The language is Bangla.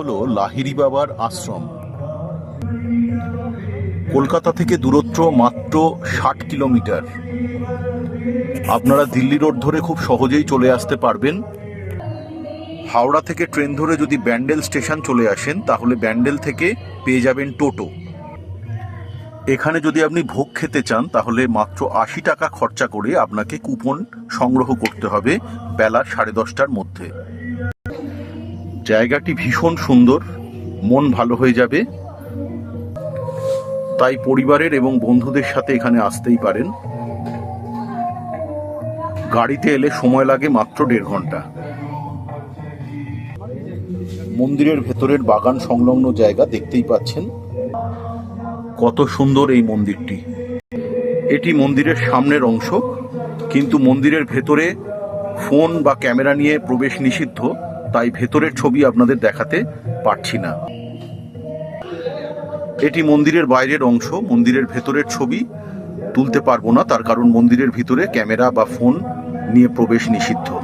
হলো লাহিরি বাবার আশ্রম। কলকাতা থেকে দূরত্ব মাত্র ষাট কিলোমিটার। আপনারা দিল্লি রোড ধরে খুব সহজেই চলে আসতে পারবেন। হাওড়া থেকে ট্রেন ধরে যদি ব্যান্ডেল স্টেশন চলে আসেন, তাহলে ব্যান্ডেল থেকে পেয়ে যাবেন টোটো। এখানে যদি আপনি ভোগ খেতে চান, তাহলে মাত্র আশি টাকা খরচা করে আপনাকে কুপন সংগ্রহ করতে হবে বেলা সাড়ে দশটার মধ্যে। জায়গাটি ভীষণ সুন্দর, মন ভালো হয়ে যাবে। তাই পরিবারের এবং বন্ধুদের সাথে এখানে আসতেই পারেন। গাড়িতে এলে সময় লাগে মাত্র দেড় ঘণ্টা। মন্দিরের ভেতরের বাগান সংলগ্ন জায়গা দেখতেই পাচ্ছেন। কত সুন্দর এই মন্দিরটি। এটি মন্দিরের সামনের অংশ, কিন্তু মন্দিরের ভেতরে ফোন বা ক্যামেরা নিয়ে প্রবেশ নিষিদ্ধ। তাই ভেতরের ছবি আপনাদের দেখাতে পারছি না। এটি মন্দিরের বাইরের অংশ, মন্দিরের ভেতরের ছবি। তুলতে পারব না, তার কারণ মন্দিরের ভিতরে ক্যামেরা বা ফোন নিয়ে প্রবেশ নিষিদ্ধ।